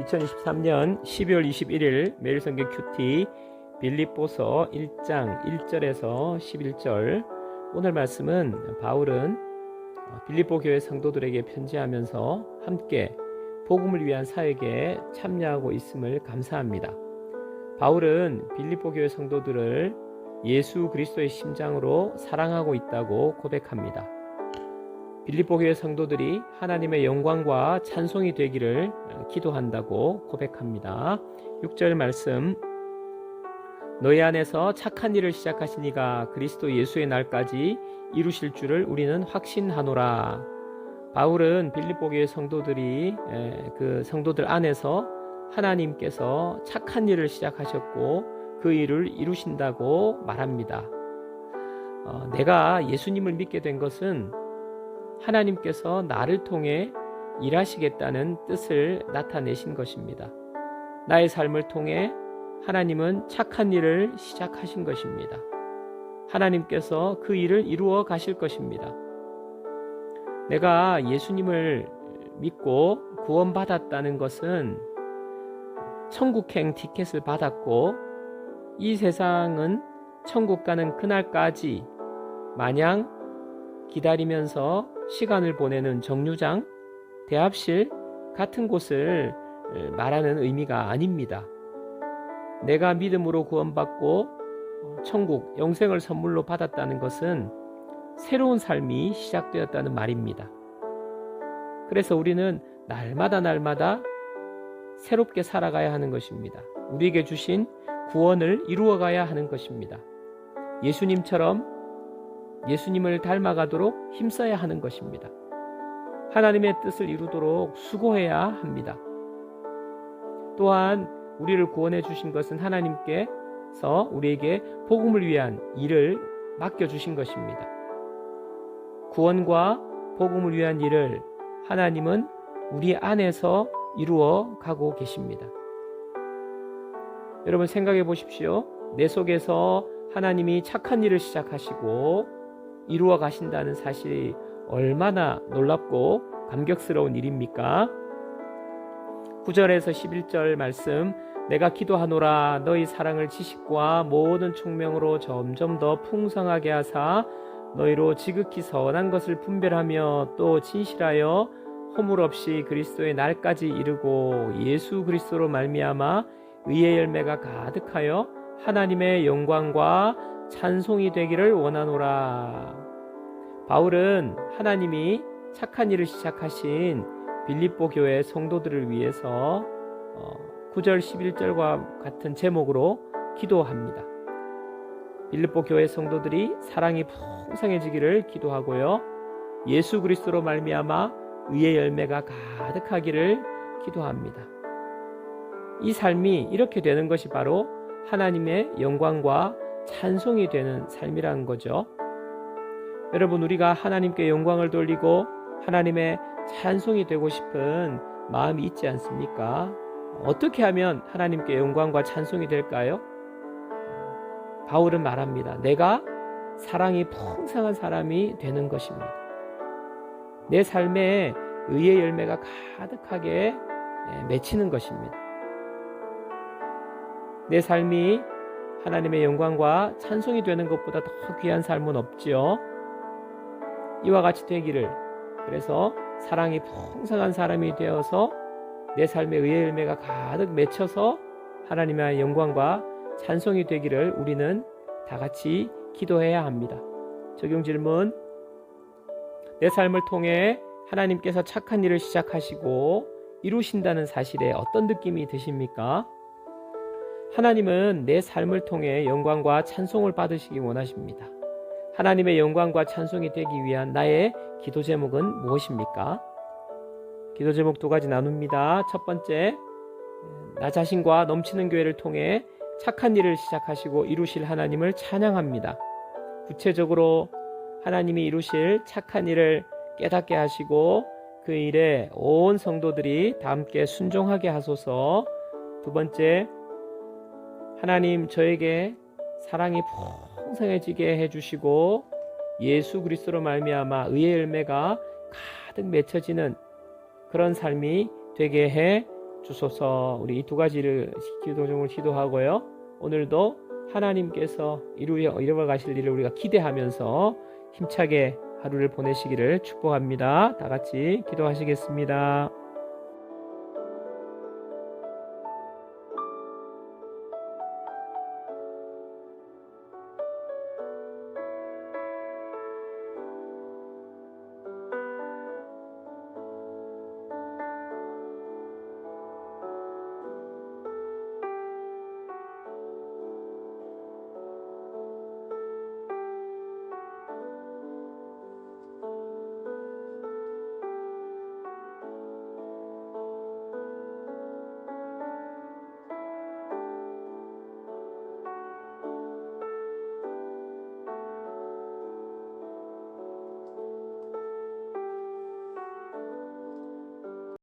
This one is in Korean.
2023년 12월 21일 매일 성경 큐티 빌립보서 1장 1절에서 11절 오늘 말씀은 바울은 빌립보 교회 성도들에게 편지하면서 함께 복음을 위한 사역에 참여하고 있음을 감사합니다. 바울은 빌립보 교회 성도들을 예수 그리스도의 심장으로 사랑하고 있다고 고백합니다. 빌립보 교회 성도들이 하나님의 영광과 찬송이 되기를 기도한다고 고백합니다. 6절 말씀 너희 안에서 착한 일을 시작하신 이가 그리스도 예수의 날까지 이루실 줄을 우리는 확신하노라. 바울은 빌립보 교회 성도들이 그 성도들 안에서 하나님께서 착한 일을 시작하셨고 그 일을 이루신다고 말합니다. 어, 내가 예수님을 믿게 된 것은 하나님께서 나를 통해 일하시겠다는 뜻을 나타내신 것입니다. 나의 삶을 통해 하나님은 착한 일을 시작하신 것입니다. 하나님께서 그 일을 이루어 가실 것입니다. 내가 예수님을 믿고 구원받았다는 것은 천국행 티켓을 받았고 이 세상은 천국 가는 그날까지 마냥 기다리면서 시간을 보내는 정류장, 대합실 같은 곳을 말하는 의미가 아닙니다. 내가 믿음으로 구원받고 천국, 영생을 선물로 받았다는 것은 새로운 삶이 시작되었다는 말입니다. 그래서 우리는 날마다 날마다 새롭게 살아가야 하는 것입니다. 우리에게 주신 구원을 이루어가야 하는 것입니다. 예수님처럼 예수님을 닮아가도록 힘써야 하는 것입니다. 하나님의 뜻을 이루도록 수고해야 합니다. 또한 우리를 구원해 주신 것은 하나님께서 우리에게 복음을 위한 일을 맡겨 주신 것입니다. 구원과 복음을 위한 일을 하나님은 우리 안에서 이루어 가고 계십니다. 여러분 생각해 보십시오. 내 속에서 하나님이 착한 일을 시작하시고 이루어 가신다는 사실이 얼마나 놀랍고 감격스러운 일입니까? 9절에서 11절 말씀 내가 기도하노라 너희 사랑을 지식과 모든 총명으로 점점 더 풍성하게 하사 너희로 지극히 선한 것을 분별하며 또 진실하여 허물 없이 그리스도의 날까지 이르고 예수 그리스도로 말미암아 의의 열매가 가득하여 하나님의 영광과 찬송이 되기를 원하노라. 바울은 하나님이 착한 일을 시작하신 빌립보 교회 성도들을 위해서 9절 11절과 같은 제목으로 기도합니다. 빌립보 교회 성도들이 사랑이 풍성해지기를 기도하고요. 예수 그리스도로 말미암아 의의 열매가 가득하기를 기도합니다. 이 삶이 이렇게 되는 것이 바로 하나님의 영광과 찬송이 되는 삶이라는 거죠. 여러분, 우리가 하나님께 영광을 돌리고 하나님의 찬송이 되고 싶은 마음이 있지 않습니까? 어떻게 하면 하나님께 영광과 찬송이 될까요? 바울은 말합니다. 내가 사랑이 풍성한 사람이 되는 것입니다. 내 삶에 의의 열매가 가득하게 맺히는 것입니다. 내 삶이 하나님의 영광과 찬송이 되는 것보다 더 귀한 삶은 없지요. 이와 같이 되기를 그래서 사랑이 풍성한 사람이 되어서 내 삶의 의의 열매가 가득 맺혀서 하나님의 영광과 찬송이 되기를 우리는 다 같이 기도해야 합니다. 적용 질문. 내 삶을 통해 하나님께서 착한 일을 시작하시고 이루신다는 사실에 어떤 느낌이 드십니까? 하나님은 내 삶을 통해 영광과 찬송을 받으시기 원하십니다. 하나님의 영광과 찬송이 되기 위한 나의 기도 제목은 무엇입니까? 기도 제목 두 가지 나눕니다. 첫 번째, 나 자신과 넘치는 교회를 통해 착한 일을 시작하시고 이루실 하나님을 찬양합니다. 구체적으로 하나님이 이루실 착한 일을 깨닫게 하시고 그 일에 온 성도들이 다 함께 순종하게 하소서. 두 번째, 하나님 저에게 사랑이 풍성해지게 해주시고 예수 그리스도로 말미암아 의의 열매가 가득 맺혀지는 그런 삶이 되게 해 주소서 우리 이 두 가지를 기도 중을 기도하고요. 오늘도 하나님께서 이루어 이루어 가실 일을 우리가 기대하면서 힘차게 하루를 보내시기를 축복합니다. 다 같이 기도하시겠습니다.